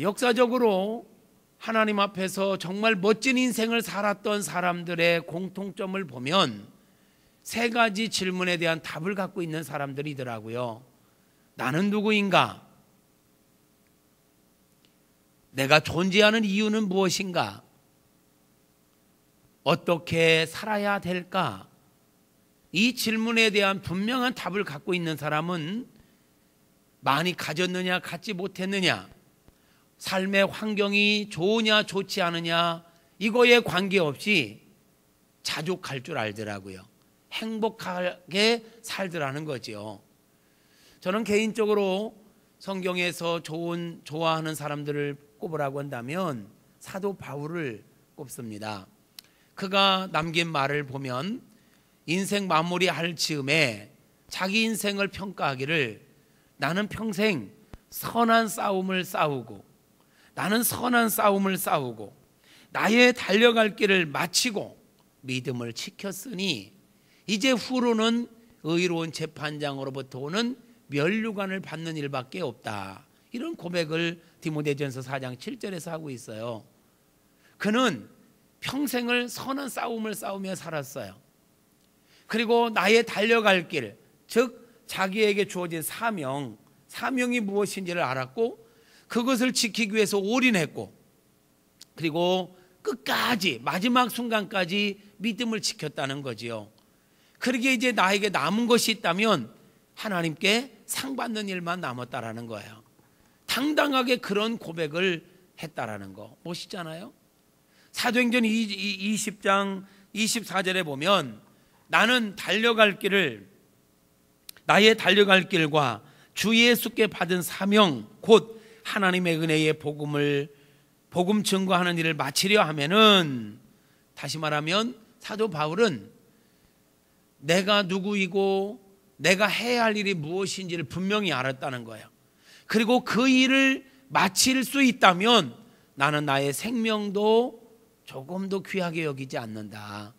아, 역사적으로 하나님 앞에서 정말 멋진 인생을 살았던 사람들의 공통점을 보면 세 가지 질문에 대한 답을 갖고 있는 사람들이더라고요. 나는 누구인가? 내가 존재하는 이유는 무엇인가? 어떻게 살아야 될까? 이 질문에 대한 분명한 답을 갖고 있는 사람은 많이 가졌느냐, 갖지 못했느냐, 삶의 환경이 좋으냐, 좋지 않으냐, 이거에 관계없이 자족할 줄 알더라고요. 행복하게 살더라는 거죠. 저는 개인적으로 성경에서 좋은, 좋아하는 사람들을 꼽으라고 한다면 사도 바울을 꼽습니다. 그가 남긴 말을 보면 인생 마무리 할 즈음에 자기 인생을 평가하기를 나는 평생 선한 싸움을 싸우고 나는 선한 싸움을 싸우고 나의 달려갈 길을 마치고 믿음을 지켰으니 이제 후로는 의로운 재판장으로부터 오는 멸류관을 받는 일밖에 없다. 이런 고백을 디모데전서 4장 7절에서 하고 있어요. 그는 평생을 선한 싸움을 싸우며 살았어요. 그리고 나의 달려갈 길, 즉 자기에게 주어진 사명, 사명이 무엇인지를 알았고 그것을 지키기 위해서 올인했고 그리고 끝까지 마지막 순간까지 믿음을 지켰다는 거지요. 그러게 이제 나에게 남은 것이 있다면 하나님께 상 받는 일만 남았다라는 거예요. 당당하게 그런 고백을 했다라는 거 멋있잖아요. 사도행전 20장 24절에 보면 나는 달려갈 길을 나의 달려갈 길과 주 예수께 받은 사명 곧 하나님의 은혜의 복음을 복음 증거하는 일을 마치려 하면은 다시 말하면 사도 바울은 내가 누구이고 내가 해야 할 일이 무엇인지를 분명히 알았다는 거예요. 그리고 그 일을 마칠 수 있다면 나는 나의 생명도 조금도 귀하게 여기지 않는다.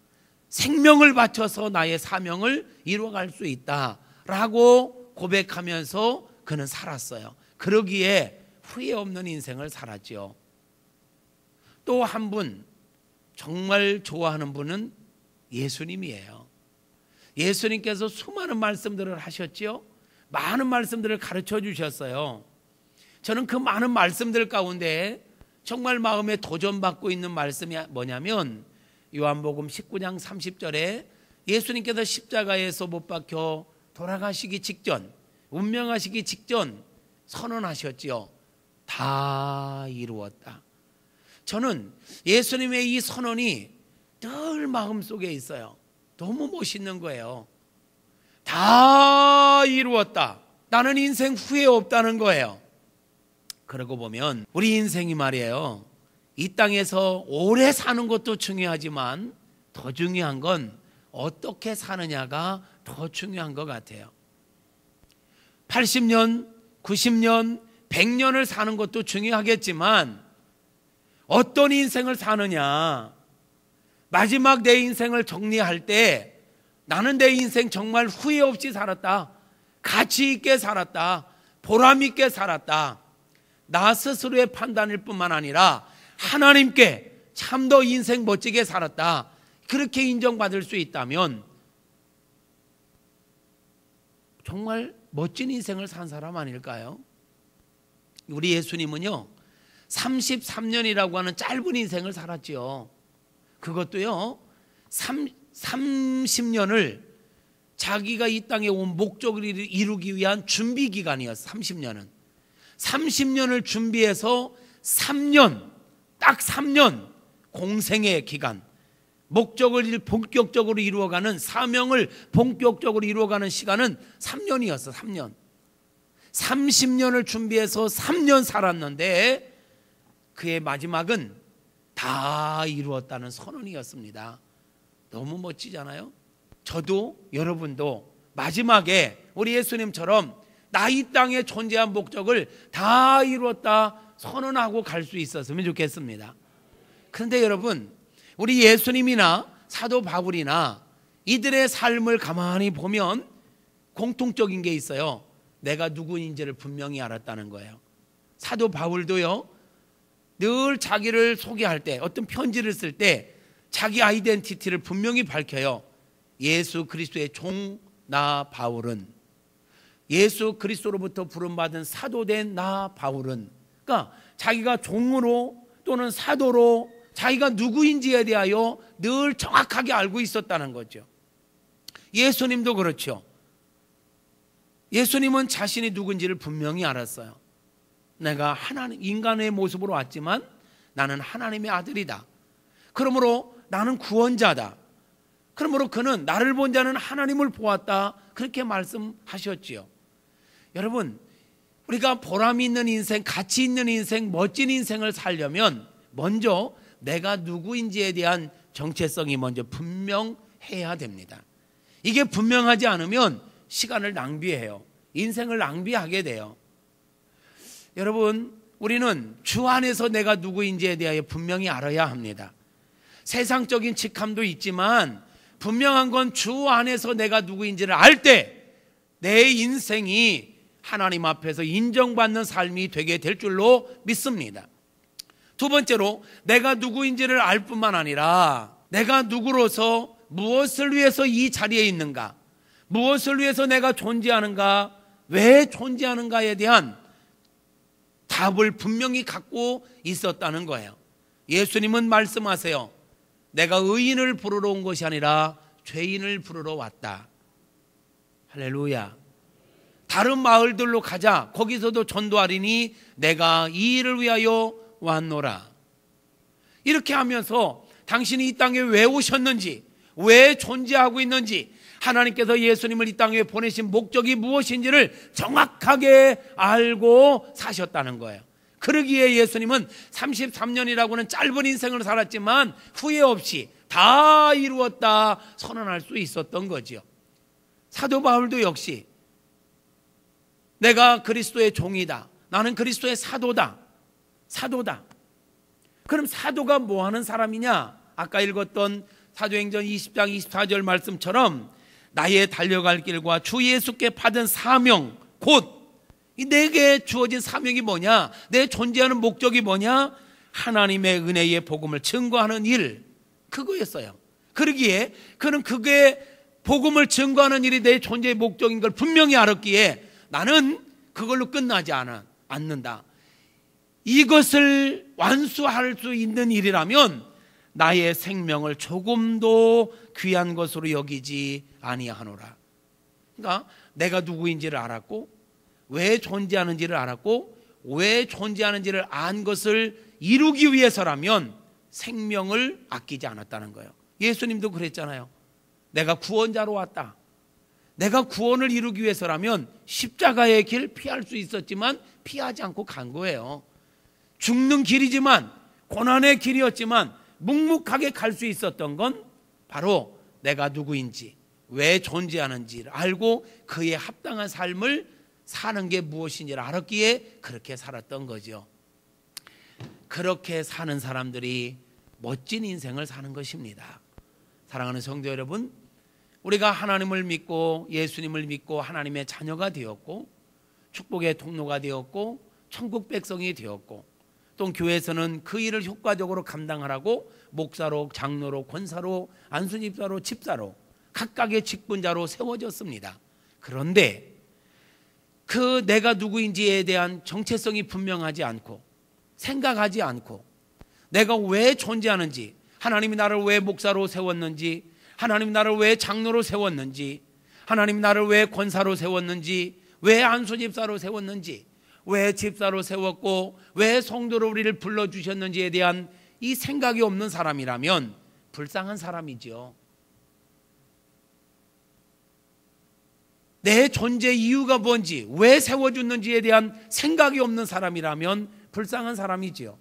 생명을 바쳐서 나의 사명을 이루어갈 수 있다라고 고백하면서 그는 살았어요. 그러기에 후회 없는 인생을 살았지요. 또 한 분 정말 좋아하는 분은 예수님이에요. 예수님께서 수많은 말씀들을 하셨지요. 많은 말씀들을 가르쳐 주셨어요. 저는 그 많은 말씀들 가운데 정말 마음에 도전받고 있는 말씀이 뭐냐면 요한복음 19장 30절에 예수님께서 십자가에서 못 박혀 돌아가시기 직전, 운명하시기 직전 선언하셨지요. 다 이루었다. 저는 예수님의 이 선언이 늘 마음속에 있어요. 너무 멋있는 거예요. 다 이루었다. 나는 인생 후회 없다는 거예요. 그러고 보면 우리 인생이 말이에요. 이 땅에서 오래 사는 것도 중요하지만 더 중요한 건 어떻게 사느냐가 더 중요한 것 같아요. 80년, 90년, 100년을 사는 것도 중요하겠지만 어떤 인생을 사느냐. 마지막 내 인생을 정리할 때 나는 내 인생 정말 후회 없이 살았다. 가치 있게 살았다. 보람 있게 살았다. 나 스스로의 판단일 뿐만 아니라 하나님께 참 더 인생 멋지게 살았다. 그렇게 인정받을 수 있다면 정말 멋진 인생을 산 사람 아닐까요? 우리 예수님은요, 33년이라고 하는 짧은 인생을 살았지요. 그것도요, 3, 30년을 자기가 이 땅에 온 목적을 이루기 위한 준비 기간이었어, 30년은. 30년을 준비해서 3년, 딱 3년 공생의 기간, 목적을 본격적으로 이루어가는 사명을 본격적으로 이루어가는 시간은 3년이었어, 3년. 30년을 준비해서 3년 살았는데 그의 마지막은 다 이루었다는 선언이었습니다. 너무 멋지잖아요? 저도 여러분도 마지막에 우리 예수님처럼 나 이 땅에 존재한 목적을 다 이루었다 선언하고 갈 수 있었으면 좋겠습니다. 그런데 여러분, 우리 예수님이나 사도 바울이나 이들의 삶을 가만히 보면 공통적인 게 있어요. 내가 누구인지를 분명히 알았다는 거예요. 사도 바울도요, 늘 자기를 소개할 때 어떤 편지를 쓸 때 자기 아이덴티티를 분명히 밝혀요. 예수 그리스도의 종 나 바울은 예수 그리스도로부터 부름받은 사도된 나 바울은 그러니까 자기가 종으로 또는 사도로 자기가 누구인지에 대하여 늘 정확하게 알고 있었다는 거죠. 예수님도 그렇죠. 예수님은 자신이 누군지를 분명히 알았어요. 내가 하나님 인간의 모습으로 왔지만 나는 하나님의 아들이다. 그러므로 나는 구원자다. 그러므로 그는 나를 본 자는 하나님을 보았다. 그렇게 말씀하셨지요. 여러분, 우리가 보람 있는 인생, 가치 있는 인생, 멋진 인생을 살려면 먼저 내가 누구인지에 대한 정체성이 먼저 분명해야 됩니다. 이게 분명하지 않으면 시간을 낭비해요. 인생을 낭비하게 돼요. 여러분, 우리는 주 안에서 내가 누구인지에 대하여 분명히 알아야 합니다. 세상적인 직함도 있지만 분명한 건 주 안에서 내가 누구인지를 알 때 내 인생이 하나님 앞에서 인정받는 삶이 되게 될 줄로 믿습니다. 두 번째로 내가 누구인지를 알 뿐만 아니라 내가 누구로서 무엇을 위해서 이 자리에 있는가, 무엇을 위해서 내가 존재하는가, 왜 존재하는가에 대한 답을 분명히 갖고 있었다는 거예요. 예수님은 말씀하세요. 내가 의인을 부르러 온 것이 아니라 죄인을 부르러 왔다. 할렐루야. 다른 마을들로 가자. 거기서도 전도하리니 내가 이 일을 위하여 왔노라. 이렇게 하면서 당신이 이 땅에 왜 오셨는지, 왜 존재하고 있는지, 하나님께서 예수님을 이 땅에 보내신 목적이 무엇인지를 정확하게 알고 사셨다는 거예요. 그러기에 예수님은 33년이라고는 짧은 인생을 살았지만 후회 없이 다 이루었다 선언할 수 있었던 거지요. 사도 바울도 역시 내가 그리스도의 종이다. 나는 그리스도의 사도다. 사도다. 그럼 사도가 뭐 하는 사람이냐? 아까 읽었던 사도행전 20장 24절 말씀처럼 나의 달려갈 길과 주 예수께 받은 사명 곧 내게 주어진 사명이 뭐냐? 내 존재하는 목적이 뭐냐? 하나님의 은혜의 복음을 증거하는 일 그거였어요. 그러기에 그는 그게 복음을 증거하는 일이 내 존재의 목적인 걸 분명히 알았기에 나는 그걸로 끝나지 않아, 않는다. 이것을 완수할 수 있는 일이라면 나의 생명을 조금도 귀한 것으로 여기지 아니하노라. 그러니까 내가 누구인지를 알았고 왜 존재하는지를 알았고 왜 존재하는지를 안 것을 이루기 위해서라면 생명을 아끼지 않았다는 거예요. 예수님도 그랬잖아요. 내가 구원자로 왔다. 내가 구원을 이루기 위해서라면 십자가의 길 피할 수 있었지만 피하지 않고 간 거예요. 죽는 길이지만 고난의 길이었지만 묵묵하게 갈 수 있었던 건 바로 내가 누구인지 왜 존재하는지를 알고 그에 합당한 삶을 사는 게 무엇인지를 알았기에 그렇게 살았던 거죠. 그렇게 사는 사람들이 멋진 인생을 사는 것입니다. 사랑하는 성도 여러분, 우리가 하나님을 믿고 예수님을 믿고 하나님의 자녀가 되었고 축복의 통로가 되었고 천국 백성이 되었고 또 교회에서는 그 일을 효과적으로 감당하라고 목사로 장로로 권사로 안수집사로 집사로 각각의 직분자로 세워졌습니다. 그런데 그 내가 누구인지에 대한 정체성이 분명하지 않고 생각하지 않고 내가 왜 존재하는지 하나님이 나를 왜 목사로 세웠는지 하나님이 나를 왜 장로로 세웠는지 하나님이 나를 왜 권사로 세웠는지 왜 안수집사로 세웠는지 왜 집사로 세웠고 왜 성도로 우리를 불러 주셨는지에 대한 이 생각이 없는 사람이라면 불쌍한 사람이죠. 내 존재 이유가 뭔지, 왜 세워줬는지에 대한 생각이 없는 사람이라면 불쌍한 사람이지요.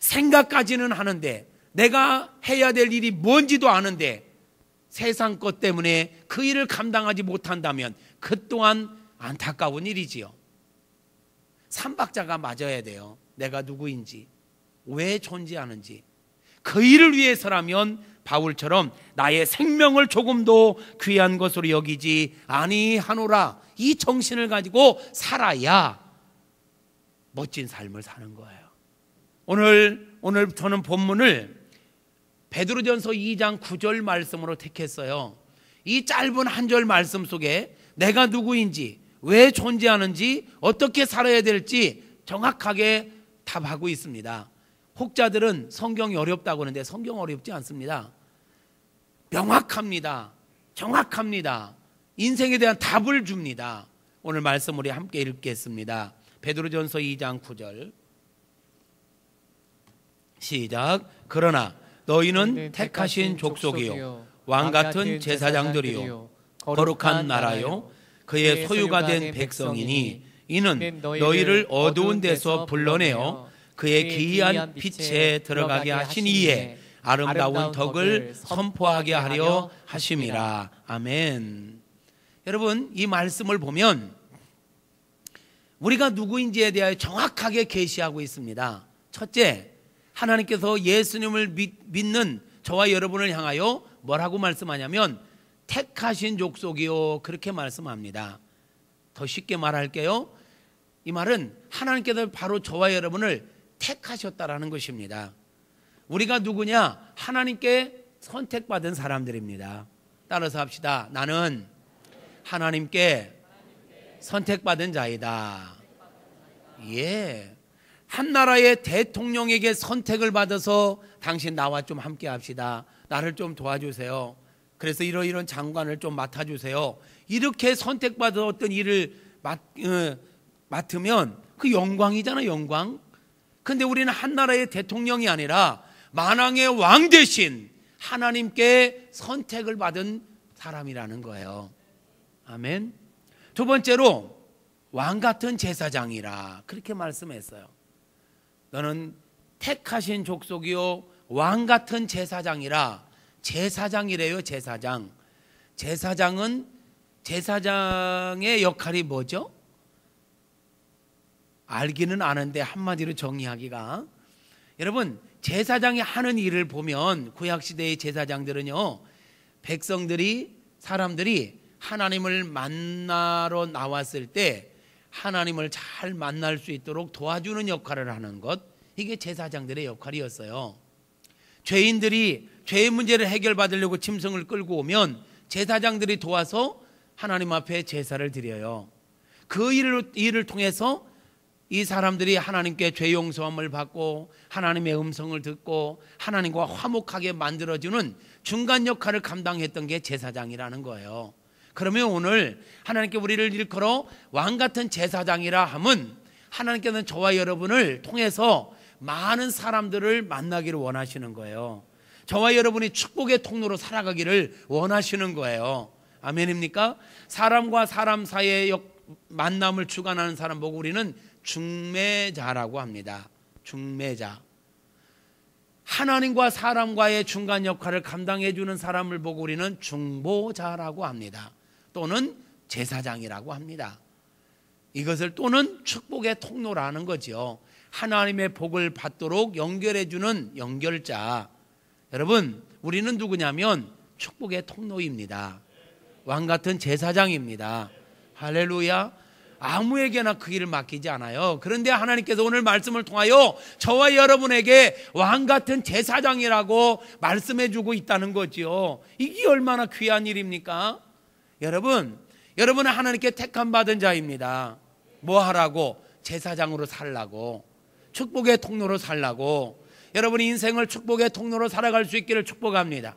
생각까지는 하는데, 내가 해야 될 일이 뭔지도 아는데, 세상 것 때문에 그 일을 감당하지 못한다면, 그 또한 안타까운 일이지요. 삼박자가 맞아야 돼요. 내가 누구인지, 왜 존재하는지. 그 일을 위해서라면 바울처럼 나의 생명을 조금도 귀한 것으로 여기지 아니하노라 이 정신을 가지고 살아야 멋진 삶을 사는 거예요. 오늘 오늘 저는 본문을 베드로전서 2장 9절 말씀으로 택했어요. 이 짧은 한 절 말씀 속에 내가 누구인지, 왜 존재하는지, 어떻게 살아야 될지 정확하게 답하고 있습니다. 혹자들은 성경이 어렵다고 하는데 성경 어렵지 않습니다. 명확합니다. 정확합니다. 인생에 대한 답을 줍니다. 오늘 말씀 우리 함께 읽겠습니다. 베드로전서 2장 9절. 시작. 그러나 너희는 택하신 족속이요 왕 같은 제사장들이요 거룩한 나라요 그의 소유가 된 백성이니 이는 너희를 어두운 데서 불러내어 그의 기이한 빛에 들어가게 하신 이에 아름다운 덕을 선포하게 하려 하심이라. 아멘. 여러분, 이 말씀을 보면 우리가 누구인지에 대하여 정확하게 계시하고 있습니다. 첫째, 하나님께서 예수님을 믿 는 저와 여러분을 향하여 뭐라고 말씀하냐면 택하신 족속이요 그렇게 말씀합니다. 더 쉽게 말할게요. 이 말은 하나님께서 바로 저와 여러분을 택하셨다라는 것입니다. 우리가 누구냐? 하나님께 선택받은 사람들입니다. 따라서 합시다. 나는 하나님께 선택받은 자이다. 예. 한 나라의 대통령에게 선택을 받아서 당신 나와 좀 함께 합시다. 나를 좀 도와주세요. 그래서 이러이런 장관을 좀 맡아주세요. 이렇게 선택받은 어떤 일을 맡, 어, 맡으면 그 영광이잖아, 영광. 근데 우리는 한 나라의 대통령이 아니라 만왕의 왕 대신 하나님께 선택을 받은 사람이라는 거예요. 아멘. 두 번째로 왕 같은 제사장이라 그렇게 말씀했어요. 너는 택하신 족속이요 왕 같은 제사장이라 제사장이래요, 제사장. 제사장은 제사장의 역할이 뭐죠? 알기는 아는데 한마디로 정의하기가 여러분 제사장이 하는 일을 보면 구약 시대의 제사장들은요 백성들이 사람들이 하나님을 만나러 나왔을 때 하나님을 잘 만날 수 있도록 도와주는 역할을 하는 것 이게 제사장들의 역할이었어요. 죄인들이 죄의 문제를 해결받으려고 짐승을 끌고 오면 제사장들이 도와서 하나님 앞에 제사를 드려요. 그 일을, 일을 통해서 이 사람들이 하나님께 죄 용서함을 받고 하나님의 음성을 듣고 하나님과 화목하게 만들어주는 중간 역할을 감당했던 게 제사장이라는 거예요. 그러면 오늘 하나님께 우리를 일컬어 왕 같은 제사장이라 함은 하나님께는 저와 여러분을 통해서 많은 사람들을 만나기를 원하시는 거예요. 저와 여러분이 축복의 통로로 살아가기를 원하시는 거예요. 아멘입니까? 사람과 사람 사이의 만남을 주관하는 사람 보고 우리는 중매자라고 합니다. 중매자. 하나님과 사람과의 중간 역할을 감당해 주는 사람을 보고 우리는 중보자라고 합니다. 또는 제사장이라고 합니다. 이것을 또는 축복의 통로라는 거죠. 하나님의 복을 받도록 연결해 주는 연결자. 여러분, 우리는 누구냐면 축복의 통로입니다. 왕 같은 제사장입니다. 할렐루야. 아무에게나 그 일을 맡기지 않아요. 그런데 하나님께서 오늘 말씀을 통하여 저와 여러분에게 왕 같은 제사장이라고 말씀해 주고 있다는 거지요. 이게 얼마나 귀한 일입니까? 여러분, 여러분은 하나님께 택함 받은 자입니다. 뭐 하라고? 제사장으로 살라고. 축복의 통로로 살라고. 여러분 인생을 축복의 통로로 살아갈 수 있기를 축복합니다.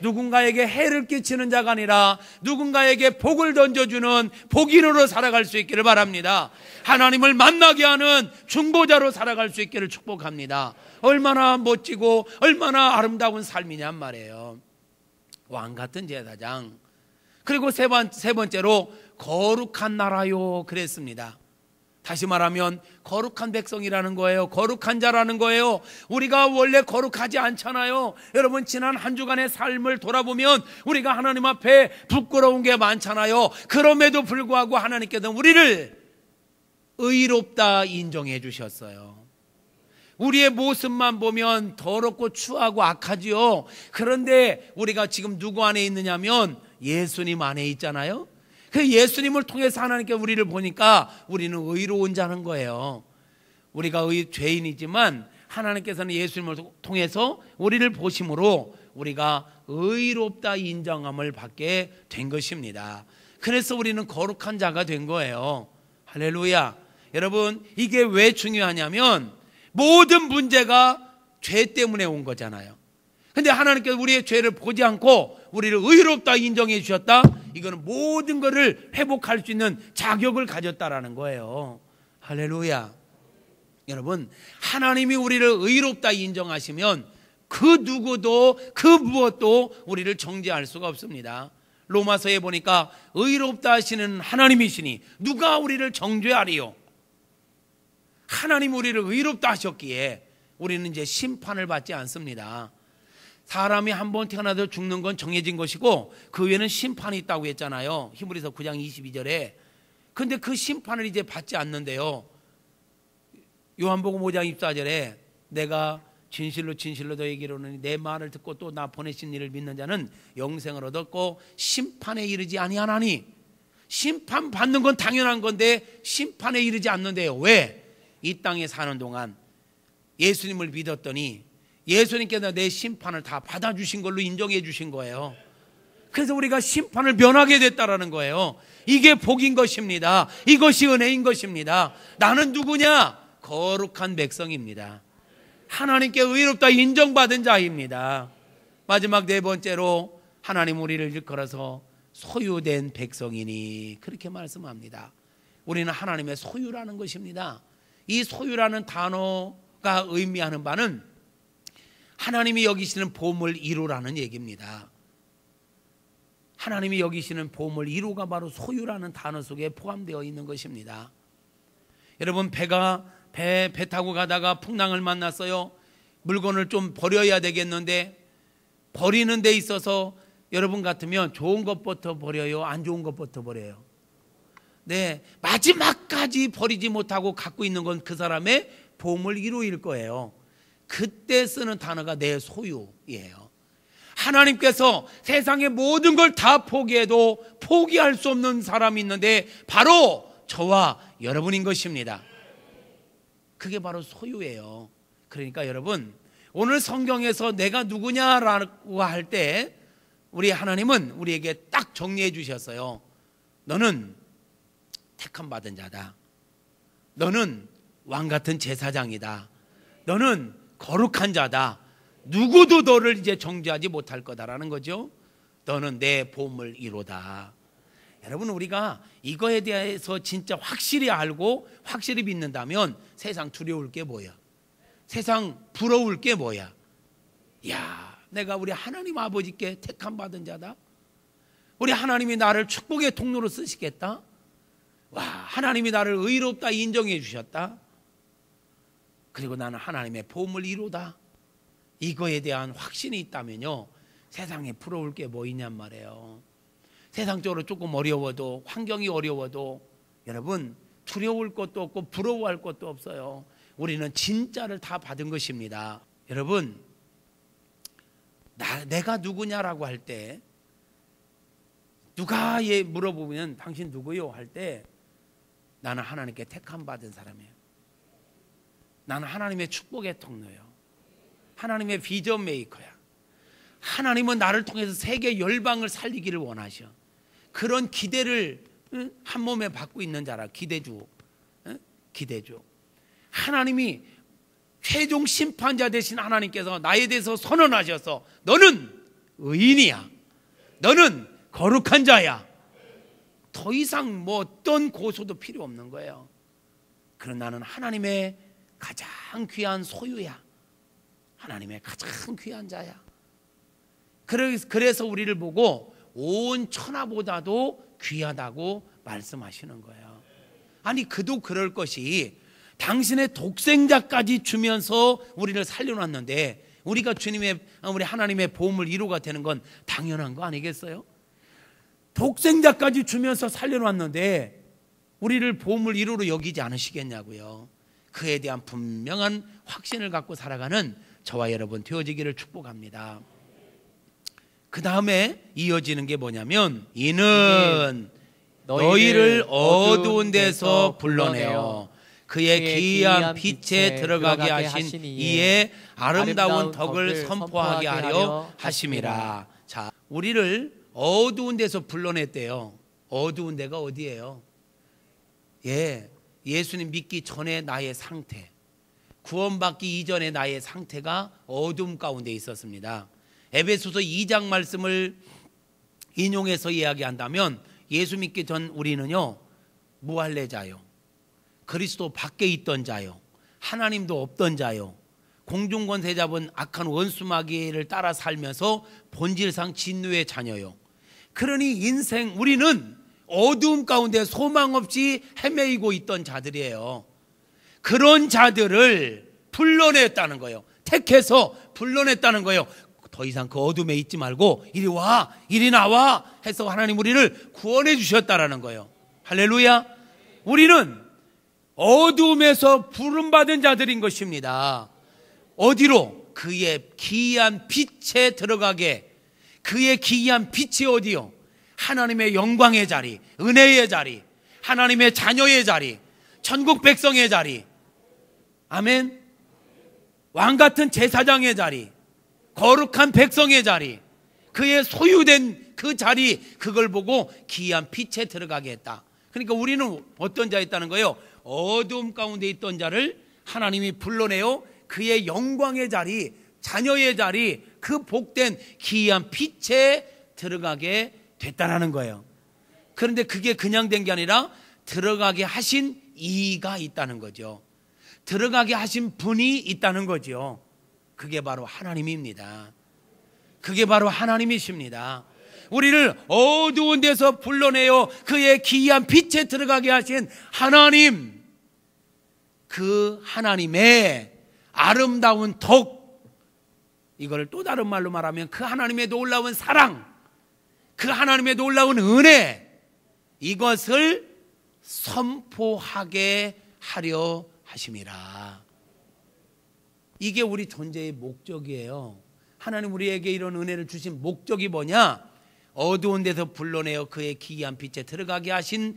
누군가에게 해를 끼치는 자가 아니라 누군가에게 복을 던져주는 복인으로 살아갈 수 있기를 바랍니다. 하나님을 만나게 하는 중보자로 살아갈 수 있기를 축복합니다. 얼마나 멋지고 얼마나 아름다운 삶이냔 말이에요. 왕 같은 제사장. 그리고 세, 번, 세 번째로 거룩한 나라요 그랬습니다. 다시 말하면 거룩한 백성이라는 거예요. 거룩한 자라는 거예요. 우리가 원래 거룩하지 않잖아요. 여러분 지난 한 주간의 삶을 돌아보면 우리가 하나님 앞에 부끄러운 게 많잖아요. 그럼에도 불구하고 하나님께서 우리를 의롭다 인정해 주셨어요. 우리의 모습만 보면 더럽고 추하고 악하지요. 그런데 우리가 지금 누구 안에 있느냐면 예수님 안에 있잖아요. 그 예수님을 통해서 하나님께 우리를 보니까 우리는 의로운 자는 거예요. 우리가 의 죄인이지만 하나님께서는 예수님을 통해서 우리를 보심으로 우리가 의롭다 인정함을 받게 된 것입니다. 그래서 우리는 거룩한 자가 된 거예요. 할렐루야. 여러분, 이게 왜 중요하냐면 모든 문제가 죄 때문에 온 거잖아요. 근데 하나님께서 우리의 죄를 보지 않고 우리를 의롭다 인정해 주셨다. 이거는 모든 것을 회복할 수 있는 자격을 가졌다라는 거예요. 할렐루야. 여러분, 하나님이 우리를 의롭다 인정하시면 그 누구도 그 무엇도 우리를 정죄할 수가 없습니다. 로마서에 보니까 의롭다 하시는 하나님이시니 누가 우리를 정죄하리요? 하나님 우리를 의롭다 하셨기에 우리는 이제 심판을 받지 않습니다. 사람이 한 번 태어나서 죽는 건 정해진 것이고 그 위에는 심판이 있다고 했잖아요. 히브리서 9장 22절에. 근데 그 심판을 이제 받지 않는데요. 요한복음 5장 24절에 내가 진실로 진실로 너에게로는 내 말을 듣고 또 나 보내신 이를 믿는 자는 영생을 얻었고 심판에 이르지 아니하나니 심판 받는 건 당연한 건데 심판에 이르지 않는데요. 왜? 이 땅에 사는 동안 예수님을 믿었더니 예수님께서 내 심판을 다 받아주신 걸로 인정해 주신 거예요. 그래서 우리가 심판을 면하게 됐다라는 거예요. 이게 복인 것입니다. 이것이 은혜인 것입니다. 나는 누구냐? 거룩한 백성입니다. 하나님께 의롭다 인정받은 자입니다. 마지막 네 번째로 하나님 우리를 일컬어서 소유된 백성이니 그렇게 말씀합니다. 우리는 하나님의 소유라는 것입니다. 이 소유라는 단어가 의미하는 바는 하나님이 여기시는 보물 1호라는 얘기입니다. 하나님이 여기시는 보물 1호가 바로 소유라는 단어 속에 포함되어 있는 것입니다. 여러분 배가 배, 배 타고 가다가 풍랑을 만났어요. 물건을 좀 버려야 되겠는데 버리는 데 있어서 여러분 같으면 좋은 것부터 버려요? 안 좋은 것부터 버려요? 네, 마지막까지 버리지 못하고 갖고 있는 건 그 사람의 보물 1호일 거예요. 그때 쓰는 단어가 내 소유예요. 하나님께서 세상의 모든 걸 다 포기해도 포기할 수 없는 사람이 있는데 바로 저와 여러분인 것입니다. 그게 바로 소유예요. 그러니까 여러분, 오늘 성경에서 내가 누구냐라고 할 때 우리 하나님은 우리에게 딱 정리해 주셨어요. 너는 택함 받은 자다. 너는 왕 같은 제사장이다. 너는 거룩한 자다. 누구도 너를 이제 정죄하지 못할 거다라는 거죠. 너는 내 보물 1호다. 여러분 우리가 이거에 대해서 진짜 확실히 알고 확실히 믿는다면 세상 두려울 게 뭐야? 세상 부러울 게 뭐야? 야, 내가 우리 하나님 아버지께 택함 받은 자다. 우리 하나님이 나를 축복의 통로로 쓰시겠다. 와, 하나님이 나를 의롭다 인정해 주셨다. 그리고 나는 하나님의 보물 이루다. 이거에 대한 확신이 있다면요. 세상에 부러울 게 뭐 있냔 말이에요. 세상적으로 조금 어려워도 환경이 어려워도 여러분 두려울 것도 없고 부러워할 것도 없어요. 우리는 진짜를 다 받은 것입니다. 여러분 나, 내가 누구냐라고 할 때 누가 예 물어보면 당신 누구요 할 때 나는 하나님께 택함 받은 사람이에요. 나는 하나님의 축복의 통로요. 하나님의 비전 메이커야. 하나님은 나를 통해서 세계 열방을 살리기를 원하셔. 그런 기대를 한 몸에 받고 있는 자라. 기대주. 기대주. 하나님이 최종 심판자 되신 하나님께서 나에 대해서 선언하셔서 너는 의인이야. 너는 거룩한 자야. 더 이상 뭐 어떤 고소도 필요 없는 거예요. 그런 나는 하나님의 가장 귀한 소유야 하나님의 가장 귀한 자야 그래서 우리를 보고 온 천하보다도 귀하다고 말씀하시는 거예요. 아니 그도 그럴 것이 당신의 독생자까지 주면서 우리를 살려놨는데 우리가 주님의 우리 하나님의 보험을 이루가 되는 건 당연한 거 아니겠어요? 독생자까지 주면서 살려놨는데 우리를 보험을 이루로 여기지 않으시겠냐고요. 그에 대한 분명한 확신을 갖고 살아가는 저와 여러분 되어지기를 축복합니다. 그 다음에 이어지는 게 뭐냐면 이는 너희를 어두운 데서 불러내어 그의 기이한 빛에 들어가게 하신 이에 아름다운 덕을 선포하게 하려 하심이라. 자, 우리를 어두운 데서 불러냈대요. 어두운 데가 어디예요? 예, 예수님 믿기 전에 나의 상태, 구원받기 이전의 나의 상태가 어둠 가운데 있었습니다. 에베소서 2장 말씀을 인용해서 이야기한다면 예수 믿기 전 우리는요 무할례자요, 그리스도 밖에 있던 자요, 하나님도 없던 자요, 공중권세 잡은 악한 원수마귀를 따라 살면서 본질상 진노의 자녀요. 그러니 인생 우리는 어두움 가운데 소망 없이 헤매이고 있던 자들이에요. 그런 자들을 불러냈다는 거예요. 택해서 불러냈다는 거예요. 더 이상 그 어둠에 있지 말고 이리 와, 이리 나와 해서 하나님 우리를 구원해 주셨다라는 거예요. 할렐루야. 우리는 어둠에서 부름받은 자들인 것입니다. 어디로? 그의 기이한 빛에 들어가게. 그의 기이한 빛이 어디요? 하나님의 영광의 자리, 은혜의 자리, 하나님의 자녀의 자리, 천국 백성의 자리. 아멘. 왕 같은 제사장의 자리, 거룩한 백성의 자리, 그의 소유된 그 자리, 그걸 보고 기이한 빛에 들어가게 했다. 그러니까 우리는 어떤 자였다는 거예요? 어두움 가운데 있던 자를 하나님이 불러내어 그의 영광의 자리, 자녀의 자리, 그 복된 기이한 빛에 들어가게 됐다라는 거예요. 그런데 그게 그냥 된 게 아니라 들어가게 하신 이가 있다는 거죠. 들어가게 하신 분이 있다는 거죠. 그게 바로 하나님입니다. 그게 바로 하나님이십니다. 우리를 어두운 데서 불러내어 그의 기이한 빛에 들어가게 하신 하나님, 그 하나님의 아름다운 덕, 이걸 또 다른 말로 말하면 그 하나님의 놀라운 사랑, 그 하나님의 놀라운 은혜, 이것을 선포하게 하려 하심이라. 이게 우리 존재의 목적이에요. 하나님 우리에게 이런 은혜를 주신 목적이 뭐냐? 어두운 데서 불러내어 그의 기이한 빛에 들어가게 하신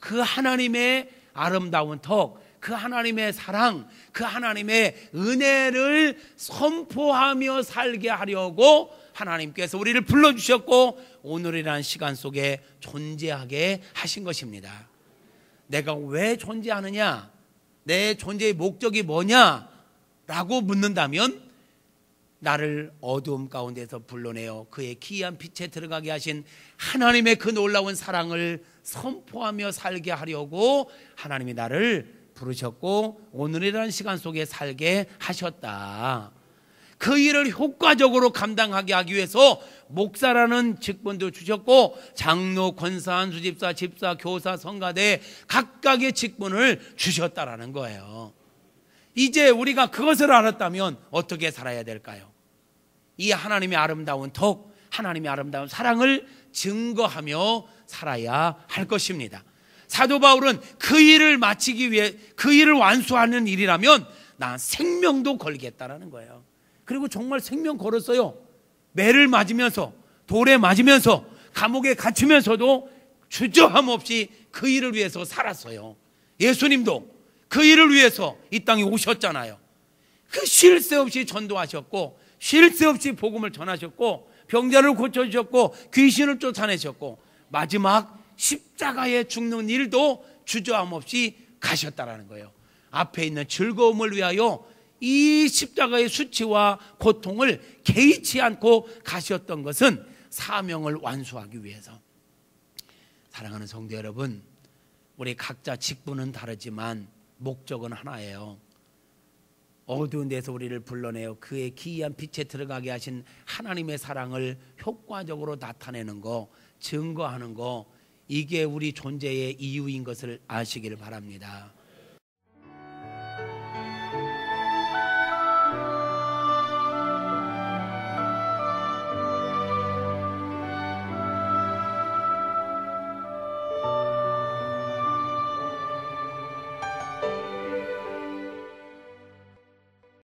그 하나님의 아름다운 덕, 그 하나님의 사랑, 그 하나님의 은혜를 선포하며 살게 하려고 하나님께서 우리를 불러주셨고 오늘이라는 시간 속에 존재하게 하신 것입니다. 내가 왜 존재하느냐? 내 존재의 목적이 뭐냐? 라고 묻는다면 나를 어두움 가운데서 불러내어 그의 기이한 빛에 들어가게 하신 하나님의 그 놀라운 사랑을 선포하며 살게 하려고 하나님이 나를 부르셨고 오늘이라는 시간 속에 살게 하셨다. 그 일을 효과적으로 감당하게 하기 위해서 목사라는 직분도 주셨고 장로, 권사, 한수집사, 집사, 교사, 성가대 각각의 직분을 주셨다라는 거예요. 이제 우리가 그것을 알았다면 어떻게 살아야 될까요? 이 하나님의 아름다운 덕, 하나님의 아름다운 사랑을 증거하며 살아야 할 것입니다. 사도 바울은 그 일을 마치기 위해 그 일을 완수하는 일이라면 난 생명도 걸겠다라는 거예요. 그리고 정말 생명 걸었어요. 매를 맞으면서 돌에 맞으면서 감옥에 갇히면서도 주저함 없이 그 일을 위해서 살았어요. 예수님도 그 일을 위해서 이 땅에 오셨잖아요. 그 쉴 새 없이 전도하셨고 쉴 새 없이 복음을 전하셨고 병자를 고쳐주셨고 귀신을 쫓아내셨고 마지막 십자가에 죽는 일도 주저함 없이 가셨다라는 거예요. 앞에 있는 즐거움을 위하여 이 십자가의 수치와 고통을 개의치 않고 가셨던 것은 사명을 완수하기 위해서. 사랑하는 성도 여러분, 우리 각자 직분은 다르지만 목적은 하나예요. 어두운 데서 우리를 불러내어 그의 기이한 빛에 들어가게 하신 하나님의 사랑을 효과적으로 나타내는 거, 증거하는 거, 이게 우리 존재의 이유인 것을 아시기를 바랍니다.